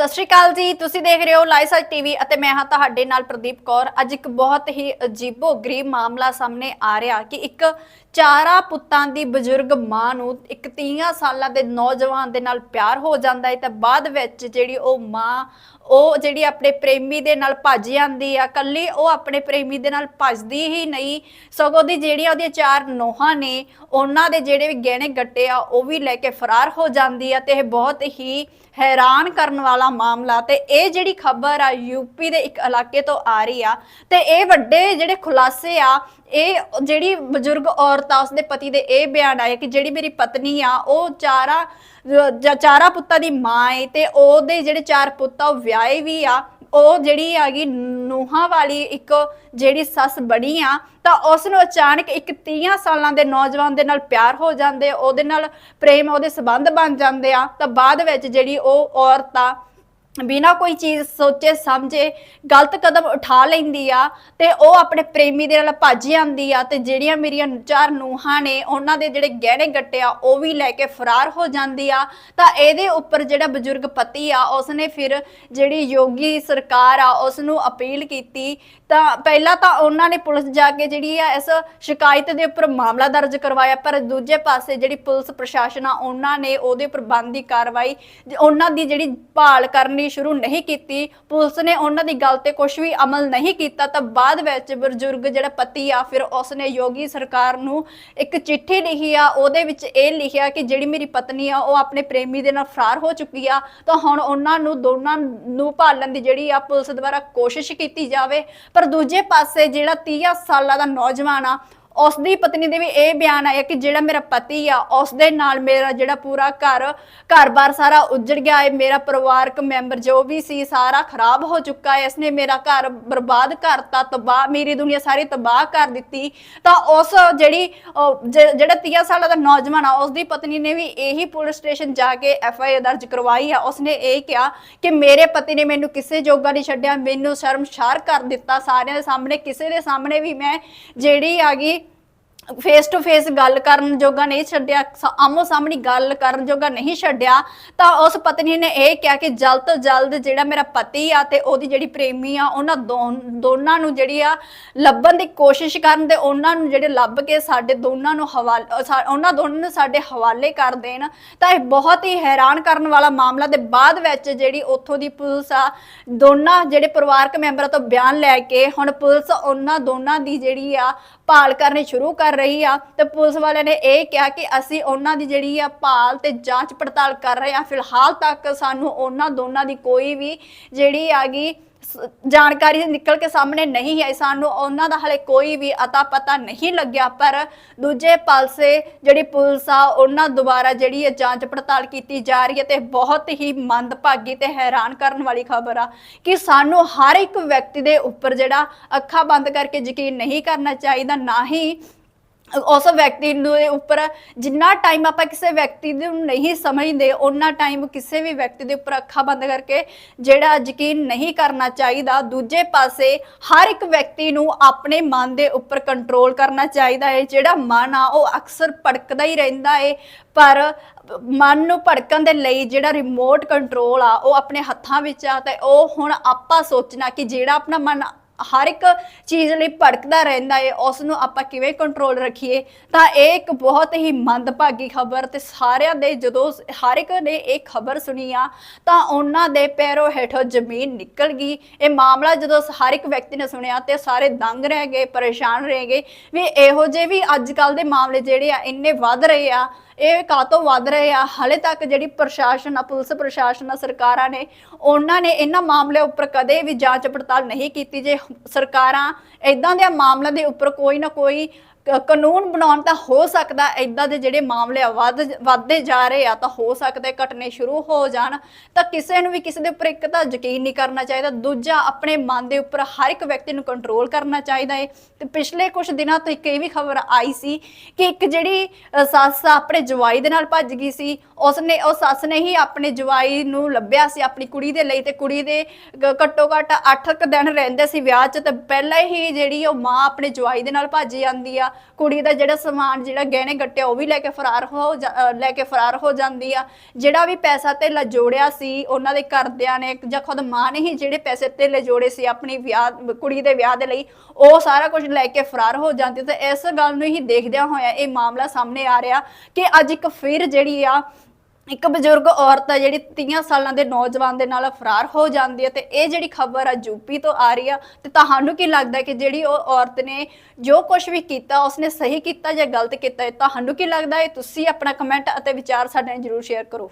ਸਤਿ ਸ਼੍ਰੀ ਅਕਾਲ ਜੀ। ਤੁਸੀਂ ਦੇਖ ਰਹੇ ਹੋ ਲਾਈਸਾ ਟੀਵੀ ਅਤੇ ਮੈਂ ਹਾਂ ਤੁਹਾਡੇ ਨਾਲ ਪ੍ਰਦੀਪ ਕੌਰ। ਅੱਜ ਇੱਕ ਬਹੁਤ ਹੀ ਅਜੀਬੋ ਗਰੀਬ ਮਾਮਲਾ ਸਾਹਮਣੇ ਆ ਰਿਹਾ ਕਿ ਇੱਕ ਚਾਰਾ ਪੁੱਤਾਂ ਦੀ ਬਜ਼ੁਰਗ ਮਾਂ ਨੂੰ ਇੱਕ 30 ਸਾਲਾਂ ਦੇ ਨੌਜਵਾਨ ਦੇ ਨਾਲ ਪਿਆਰ ਹੋ ਜਾਂਦਾ ਹੈ ਤਾਂ ਬਾਅਦ ਵਿੱਚ ਜਿਹੜੀ ਉਹ ਮਾਂ ਉਹ ਜਿਹੜੀ ਆਪਣੇ ਪ੍ਰੇਮੀ ਦੇ ਨਾਲ ਭੱਜ ਜਾਂਦੀ ਆ, ਕੱਲੀ ਉਹ ਆਪਣੇ ਪ੍ਰੇਮੀ ਦੇ ਨਾਲ ਭੱਜਦੀ ਹੀ ਨਹੀਂ। ਸਗੋਂ ਦੀ ਜਿਹੜੀਆਂ ਉਹਦੀਆਂ ਚਾਰ ਨੋਹਾਂ ਨੇ, ਉਹਨਾਂ ਦੇ ਜਿਹੜੇ ਵੀ ਗਹਿਣੇ ਗੱਟੇ ਆ, ਉਹ ਵੀ ਲੈ ਕੇ ਫਰਾਰ ਹੋ ਜਾਂਦੀ ਆ ਤੇ ਇਹ ਬਹੁਤ ਹੀ ਹੈਰਾਨ ਕਰਨ ਵਾਲਾ ਮਾਮਲਾ ਤੇ ਇਹ ਜਿਹੜੀ ਖਬਰ ਆ ਯੂਪੀ ਦੇ ਇੱਕ ਇਲਾਕੇ ਤੋਂ ਆ ਰਹੀ ਆ ਤੇ ਇਹ ਵੱਡੇ ਜਿਹੜੇ ਖੁਲਾਸੇ ਆ ਇਹ ਜਿਹੜੀ ਬਜ਼ੁਰਗ ਔਰਤ ਆ, ਉਸਦੇ ਪਤੀ ਦੇ ਇਹ ਬਿਆਨ ਆਇਆ ਕਿ ਜਿਹੜੀ ਮੇਰੀ ਪਤਨੀ ਆ, ਉਹ ਚਾਰਾ ਜ- ਚਾਰਾ ਪੁੱਤਾਂ ਦੀ ਮਾਂ ਏ ਤੇ ਉਹਦੇ ਜਿਹੜੇ ਚਾਰ ਪੁੱਤ ਆ, ਉਹ ਵਿਆਹੇ ਵੀ ਆ। ਉਹ ਜਿਹੜੀ ਹੈਗੀ ਨੂਹਾਂ ਵਾਲੀ ਇੱਕ ਜਿਹੜੀ ਸੱਸ ਬਣੀ ਆ, ਤਾਂ ਉਸ ਨੂੰ ਅਚਾਨਕ ਇੱਕ 30 ਸਾਲਾਂ ਦੇ ਨੌਜਵਾਨ ਦੇ ਨਾਲ ਪਿਆਰ ਹੋ ਜਾਂਦੇ, ਉਹਦੇ ਨਾਲ ਪ੍ਰੇਮ, ਉਹਦੇ ਸਬੰਧ ਬਣ ਜਾਂਦੇ ਆ। ਤਾਂ ਬਾਅਦ ਵਿੱਚ ਜਿਹੜੀ ਉਹ ਔਰਤ ਆ ਬਿਨਾ ਕੋਈ ਚੀਜ਼ ਸੋਚੇ, ਸਮਝੇ, ਗਲਤ ਕਦਮ ਉਠਾ ਲੈਂਦੀ ਆ ਤੇ ਉਹ ਆਪਣੇ ਪ੍ਰੇਮੀ ਦੇ ਨਾਲ ਭੱਜ ਜਾਂਦੀ ਆ ਤੇ ਜਿਹੜੀਆਂ ਮੇਰੀਆਂ ਚਾਰ ਨੂਹਾਂ ਨੇ ਉਹਨਾਂ ਦੇ ਜਿਹੜੇ ਗਹਿਣੇ ਗੱਟੇ ਆ, ਉਹ ਵੀ ਲੈ ਕੇ ਫਰਾਰ ਹੋ ਜਾਂਦੀ ਆ। ਤਾਂ ਇਹਦੇ ਉੱਪਰ ਜਿਹੜਾ ਬਜ਼ੁਰਗ ਪਤੀ ਆ, ਉਸਨੇ ਫਿਰ ਜਿਹੜੀ ਯੋਗੀ ਸਰਕਾਰ ਆ ਉਸ ਨੂੰ ਅਪੀਲ ਕੀਤੀ। ਤਾਂ ਪਹਿਲਾਂ ਤਾਂ ਉਹਨਾਂ ਨੇ ਪੁਲਿਸ ਜਾ ਕੇ ਜਿਹੜੀ ਆ ਇਸ ਸ਼ਿਕਾਇਤ ਦੇ ਉੱਪਰ ਮਾਮਲਾ ਦਰਜ ਕਰਵਾਇਆ, ਪਰ ਦੂਜੇ ਪਾਸੇ ਜਿਹੜੀ ਪੁਲਿਸ ਪ੍ਰਸ਼ਾਸਨ ਆ, ਉਹਨਾਂ ਨੇ ਉਹਦੇ ਉੱਪਰ ਬੰਦੀ ਕਾਰਵਾਈ, ਉਹਨਾਂ ਦੀ ਜਿਹੜੀ ਭਾਲ ਕਰਨੀ ਸ਼ੁਰੂ ਨਹੀਂ ਕੀਤੀ, ਪੁਲਿਸ ਨੇ ਉਹਨਾਂ ਦੀ ਗੱਲ ਤੇ ਕੁਝ ਵੀ ਅਮਲ ਨਹੀਂ ਕੀਤਾ, ਤਾਂ ਬਾਅਦ ਵਿੱਚ ਬਜ਼ੁਰਗ ਜਿਹੜਾ ਪਤੀ ਆ, ਫਿਰ ਉਸਨੇ ਯੋਗੀ ਸਰਕਾਰ ਨੂੰ ਇੱਕ ਚਿੱਠੀ ਲਿਖੀ ਆ, ਉਹਦੇ ਵਿੱਚ ਇਹ ਲਿਖਿਆ ਕਿ ਜਿਹੜੀ ਮੇਰੀ ਪਤਨੀ ਆ, ਉਹ ਆਪਣੇ ਪ੍ਰੇਮੀ ਦੇ ਨਾਲ ਫਰਾਰ ਹੋ ਚੁੱਕੀ ਆ, ਤਾਂ ਹੁਣ ਉਹਨਾਂ ਨੂੰ ਦੋਨਾਂ ਨੂੰ ਭਾਲਣ ਦੀ ਜਿਹੜੀ ਆ ਪੁਲਿਸ ਦੁਆਰਾ ਕੋਸ਼ਿਸ਼ ਕੀਤੀ ਜਾਵੇ। ਪਰ ਦੂਜੇ ਪਾਸੇ ਜਿਹੜਾ 30 ਸਾਲਾਂ ਦਾ ਨੌਜਵਾਨ ਆ ਉਸ ਦੀ ਪਤਨੀ ਦੇ ਵੀ ਇਹ ਬਿਆਨ ਆਇਆ ਕਿ ਜਿਹੜਾ ਮੇਰਾ ਪਤੀ ਆ ਉਸ ਦੇ ਨਾਲ ਮੇਰਾ ਜਿਹੜਾ ਪੂਰਾ ਘਰ, ਘਰ-ਬਾਰ ਸਾਰਾ ਉੱਜੜ ਗਿਆ ਹੈ। ਮੇਰਾ ਪਰਿਵਾਰਕ ਮੈਂਬਰ ਜੋ ਵੀ ਸੀ, ਸਾਰਾ ਖਰਾਬ ਹੋ ਚੁੱਕਾ ਹੈ। ਇਸਨੇ ਮੇਰਾ ਘਰ ਬਰਬਾਦ ਕਰਤਾ, ਤਬਾਹ, ਮੇਰੀ ਦੁਨੀਆ ਸਾਰੀ ਤਬਾਹ ਕਰ ਦਿੱਤੀ। ਤਾਂ ਉਸ ਜਿਹੜੀ ਜਿਹੜਾ 30 ਸਾਲਾਂ ਦਾ ਨੌਜਵਾਨ ਆ ਉਸ ਦੀ ਪਤਨੀ ਨੇ ਵੀ ਇਹੀ ਪੁਲਿਸ ਸਟੇਸ਼ਨ ਜਾ ਕੇ ਐਫ ਆਈ ਆਰ ਦਰਜ ਕਰਵਾਈ ਆ। ਉਸਨੇ ਇਹ ਕਿਹਾ ਕਿ ਮੇਰੇ ਪਤੀ ਨੇ ਮੈਨੂੰ ਕਿਸੇ ਜੋਗਾ ਨਹੀਂ ਛੱਡਿਆ। ਮੈਨੂੰ ਸ਼ਰਮਸ਼ਾਰ ਕਰ ਦਿੱਤਾ। ਸਾਰਿਆਂ ਦੇ ਸਾਹਮਣੇ, ਕਿਸੇ ਦੇ ਸਾਹਮਣੇ ਵੀ ਮੈਂ ਜਿਹੜੀ ਆਗੀ ਫੇਸ ਟੂ ਫੇਸ ਗੱਲ ਕਰਨ ਜੋਗਾ ਨਹੀਂ ਛੱਡਿਆ, ਸ- ਆਮੋ ਸਾਹਮਣੀ ਗੱਲ ਕਰਨ ਜੋਗਾ ਨਹੀਂ ਛੱਡਿਆ, ਤਾਂ ਉਸ ਪਤਨੀ ਨੇ ਇਹ ਕਿਹਾ ਕਿ ਜਲਦ ਤੋਂ ਜਲਦ ਜਿਹੜਾ ਮੇਰਾ ਪਤੀ ਆ ਤੇ ਉਹਦੀ ਜਿਹੜੀ ਪ੍ਰੇਮੀ ਆ, ਉਹਨਾਂ ਦੋ- ਦੋਨਾਂ ਨੂੰ ਜਿਹੜੀ ਆ ਲੱਭਣ ਦੀ ਕੋਸ਼ਿਸ਼ ਕਰਨ ਤੇ ਉਹਨਾਂ ਨੂੰ ਜਿਹੜੇ ਲੱਭ ਕੇ ਸਾਡੇ ਦੋਨਾਂ ਨੂੰ ਹਵਾਲੇ ਉਹਨਾਂ ਦੋਨਾਂ ਨੂੰ ਸਾਡੇ ਹਵਾਲੇ ਕਰ ਦੇਣ, ਤਾਂ ਇਹ ਬਹੁਤ ਹੀ ਹੈਰਾਨ ਕਰਨ ਵਾਲਾ ਮਾਮਲਾ ਦੇ ਬਾਅਦ ਵਿੱਚ ਜਿਹੜੀ ਉੱਥੋਂ ਦੀ ਪੁਲਿਸ ਆ, ਦੋਨਾਂ ਜਿਹੜੇ ਪਰਿਵਾਰਕ ਮੈਂਬਰਾਂ ਤੋਂ ਬਿਆਨ ਲੈ ਕੇ ਹੁਣ ਪੁਲਿਸ ਉਹਨਾਂ ਦੋਨਾਂ ਦੀ ਜਿਹੜੀ ਆ ਭਾਲ ਕਰਨੀ ਸ਼ੁਰੂ ਕਰ ਰਹੀ ਆ ਤੇ ਪੁਲਿਸ ਵਾਲਿਆਂ ਨੇ ਇਹ ਕਿਹਾ ਕਿ ਅਸੀਂ ਉਹਨਾਂ ਦੀ ਜਿਹੜੀ ਆ ਭਾਲ ਤੇ ਜਾਂਚ ਪੜਤਾਲ ਕਰ ਰਹੇ ਆ। ਫਿਲਹਾਲ ਤੱਕ ਸਾਨੂੰ ਉਹਨਾਂ ਦੋਨਾਂ ਦੀ ਕੋਈ ਵੀ ਜਿਹੜੀ ਆਗੀ ਜਾਣਕਾਰੀ ਨਿਕਲ ਕੇ ਸਾਹਮਣੇ ਨਹੀਂ ਆਈ। ਸਾਨੂੰ ਉਹਨਾਂ ਦਾ ਹਲੇ ਕੋਈ ਵੀ ਅਤਾ ਪਤਾ ਨਹੀਂ ਲੱਗਿਆ, ਪਰ ਦੂਜੇ ਪਾਸੇ ਜਿਹੜੀ ਪੁਲਿਸ ਆ, ਉਹਨਾਂ ਦੁਬਾਰਾ ਜਿਹੜੀ ਇਹ ਜਾਂਚ ਪੜਤਾਲ ਕੀਤੀ ਜਾ ਰਹੀ ਹੈ ਤੇ ਬਹੁਤ ਹੀ ਮੰਦਭਾਗੀ ਤੇ ਹੈਰਾਨ ਕਰਨ ਵਾਲੀ ਖਬਰ ਆ ਕਿ ਸਾਨੂੰ ਹਰ ਇੱਕ ਵਿਅਕਤੀ ਦੇ ਉੱਪਰ ਜਿਹੜਾ ਅੱਖਾਂ ਬੰਦ ਕਰਕੇ ਯਕੀਨ ਨਹੀਂ ਕਰਨਾ ਚਾਹੀਦਾ, ਨਾ ਹੀ ਉਸ ਵਿਅਕਤੀ ਨੂੰ ਦੇ ਉੱਪਰ ਜਿੰਨਾ ਟਾਈਮ ਆਪਾਂ ਕਿਸੇ ਵਿਅਕਤੀ ਨੂੰ ਨਹੀਂ ਸਮਝਦੇ ਉਹਨਾਂ ਟਾਈਮ ਕਿਸੇ ਵੀ ਵਿਅਕਤੀ ਦੇ ਉੱਪਰ ਅੱਖਾਂ ਬੰਦ ਕਰਕੇ ਜਿਹੜਾ ਯਕੀਨ ਨਹੀਂ ਕਰਨਾ ਚਾਹੀਦਾ, ਦੂਜੇ ਪਾਸੇ ਹਰ ਇੱਕ ਵਿਅਕਤੀ ਨੂੰ ਆਪਣੇ ਮਨ ਦੇ ਉੱਪਰ ਕੰਟਰੋਲ ਕਰਨਾ ਚਾਹੀਦਾ ਹੈ। ਜਿਹੜਾ ਮਨ ਆ, ਉਹ ਅਕਸਰ ਭੜਕਦਾ ਹੀ ਰਹਿੰਦਾ ਹੈ। ਪਰ ਮਨ ਨੂੰ ਭੜਕਣ ਦੇ ਲਈ ਜਿਹੜਾ ਰਿਮੋਟ ਕੰਟਰੋਲ ਆ, ਉਹ ਆਪਣੇ ਹੱਥਾਂ ਵਿੱਚ ਆ ਤੇ ਉਹ ਹੁਣ ਆਪਾਂ ਸੋਚਣਾ ਕਿ ਜਿਹੜਾ ਆਪਣਾ ਮਨ ਹਰ ਇੱਕ ਚੀਜ਼ ਲਈ ਭੜਕਦਾ ਰਹਿੰਦਾ ਹੈ ਉਸ ਨੂੰ ਆਪਾਂ ਕਿਵੇਂ ਕੰਟਰੋਲ ਰੱਖੀਏ? ਤਾਂ ਇਹ ਇੱਕ ਬਹੁਤ ਹੀ ਮੰਦਭਾਗੀ ਖਬਰ ਤੇ ਸਾਰਿਆਂ ਦੇ ਜਦੋਂ ਹਰ ਇੱਕ ਨੇ ਇਹ ਖਬਰ ਸੁਣੀ ਆ, ਤਾਂ ਉਹਨਾਂ ਦੇ ਪੈਰੋਂ ਹੇਠੋਂ ਜ਼ਮੀਨ ਨਿਕਲ ਗਈ। ਇਹ ਮਾਮਲਾ ਜਦੋਂ ਹਰ ਇੱਕ ਵਿਅਕਤੀ ਨੇ ਸੁਣਿਆ ਤੇ ਸਾਰੇ ਦੰਗ ਰਹਿ ਗਏ, ਪਰੇਸ਼ਾਨ ਰਹਿ ਗਏ ਵੀ ਇਹੋ ਜਿਹੇ ਵੀ ਅੱਜ ਕੱਲ ਦੇ ਮਾਮਲੇ ਜਿਹੜੇ ਆ, ਇੰਨੇ ਵੱਧ ਰਹੇ ਆ, ਇਹ ਕਾਤੋਂ ਵੱਧ ਰਹੇ ਆ? ਹਲੇ ਤੱਕ ਜਿਹੜੀ ਪ੍ਰਸ਼ਾਸਨ ਆ, ਪੁਲਿਸ ਪ੍ਰਸ਼ਾਸਨ ਆ, ਸਰਕਾਰਾਂ ਨੇ, ਉਹਨਾਂ ਨੇ ਇਹਨਾਂ ਮਾਮਲਿਆਂ ਉੱਪਰ ਕਦੇ ਵੀ ਜਾਂਚ ਪੜਤਾਲ ਨਹੀਂ ਕੀਤੀ। ਜੇ ਸਰਕਾਰਾਂ ਇਦਾਂ ਦੇ ਮਾਮਲਿਆਂ ਦੇ ਉੱਪਰ ਕੋਈ ਨਾ ਕੋਈ ਕਾਨੂੰਨ ਬਣਾਉਣ ਤਾਂ ਹੋ ਸਕਦਾ ਇਦਾਂ ਦੇ ਜਿਹੜੇ ਮਾਮਲੇ ਆ ਵੱਧ, ਵੱਧਦੇ ਜਾ ਰਹੇ ਆ, ਤਾਂ ਹੋ ਸਕਦਾ ਹੈ ਘਟਨੇ ਸ਼ੁਰੂ ਹੋ ਜਾਣ। ਤਾਂ ਕਿਸੇ ਨੂੰ ਵੀ ਕਿਸੇ ਦੇ ਉੱਪਰ ਇੱਕ ਤਾਂ ਯਕੀਨ ਨਹੀਂ ਕਰਨਾ ਚਾਹੀਦਾ, ਦੂਜਾ ਆਪਣੇ ਮਨ ਦੇ ਉੱਪਰ ਹਰ ਇੱਕ ਵਿਅਕਤੀ ਨੂੰ ਕੰਟਰੋਲ ਕਰਨਾ ਚਾਹੀਦਾ ਹੈ ਤੇ ਪਿਛਲੇ ਕੁਝ ਦਿਨਾਂ ਤੋਂ ਇੱਕ ਇਹ ਵੀ ਖਬਰ ਆਈ ਸੀ ਕਿ ਇੱਕ ਜਿਹੜੀ ਸੱਸ ਆਪਣੇ ਜਵਾਈ ਦੇ ਨਾਲ ਭੱਜ ਗਈ ਸੀ, ਉਸਨੇ, ਉਹ ਸੱਸ ਨੇ ਹੀ ਆਪਣੇ ਜਵਾਈ ਨੂੰ ਲੱਭਿਆ ਸੀ ਆਪਣੀ ਕੁੜੀ ਦੇ ਲਈ ਤੇ ਕੁੜੀ ਦੇ ਘੱਟੋ ਘੱਟ 8 ਕੁ ਦਿਨ ਰਹਿੰਦੇ ਸੀ ਵਿਆਹ 'ਚ, ਤੇ ਪਹਿਲਾਂ ਹੀ ਜਿਹੜੀ ਉਹ ਮਾਂ ਆਪਣੇ ਜਵਾਈ ਦੇ ਨਾਲ ਭੱਜ ਜਾਂਦੀ ਆ। ਕੁੜੀ ਦਾ ਜਿਹੜਾ ਸਮਾਨ ਜਿਹੜਾ ਗਹਿਣੇ ਗੱਟੇ ਉਹ ਵੀ ਲੈ ਕੇ ਫਰਾਰ ਹੋ ਜਾ- ਅਹ ਲੈ ਕੇ ਫਰਾਰ ਹੋ ਜਾਂਦੀ ਆ। ਜਿਹੜਾ ਵੀ ਪੈਸਾ ਤੇ ਜੋੜਿਆ ਸੀ, ਉਹਨਾਂ ਦੇ ਘਰਦਿਆਂ ਨੇ, ਜਾਂ ਖੁਦ ਮਾਂ ਨੇ ਹੀ ਜਿਹੜੇ ਪੈਸੇ ਤੇ ਜੋੜੇ ਸੀ ਆਪਣੀ ਵਿਆਹ, ਕੁੜੀ ਦੇ ਵਿਆਹ ਦੇ ਲਈ, ਉਹ ਸਾਰਾ ਕੁਝ ਲੈ ਕੇ ਫਰਾਰ ਹੋ ਜਾਂਦੀ ਤੇ ਇਸ ਗੱਲ ਨੂੰ ਹੀ ਦੇਖਦਿਆਂ ਹੋਇਆ ਇਹ ਮਾਮਲਾ ਸਾਹਮਣੇ ਆ ਰਿਹਾ ਕਿ ਅੱਜ ਇੱਕ ਫਿਰ ਜਿਹੜੀ ਆ ਇੱਕ ਬਜ਼ੁਰਗ ਔਰਤ ਆ ਜਿਹੜੀ 30 ਸਾਲਾਂ ਦੇ ਨੌਜਵਾਨ ਦੇ ਨਾਲ ਫਰਾਰ ਹੋ ਜਾਂਦੀ ਹੈ ਤੇ ਇਹ ਜਿਹੜੀ ਖਬਰ ਆ ਯੂਪੀ ਤੋਂ ਆ ਰਹੀ ਆ ਤੇ ਤੁਹਾਨੂੰ ਕੀ ਲੱਗਦਾ ਕਿ ਜਿਹੜੀ ਉਹ ਔਰਤ ਨੇ ਜੋ ਕੁਝ ਵੀ ਕੀਤਾ, ਉਸਨੇ ਸਹੀ ਕੀਤਾ ਜਾਂ ਗਲਤ ਕੀਤਾ ਹੈ ਤੁਹਾਨੂੰ ਕੀ ਲੱਗਦਾ ਹੈ? ਤੁਸੀਂ ਆਪਣਾ ਕਮੈਂਟ ਅਤੇ ਵਿਚਾਰ ਸਾਡੇ ਨਾਲ ਜਰੂਰ ਸ਼ੇਅਰ ਕਰੋ।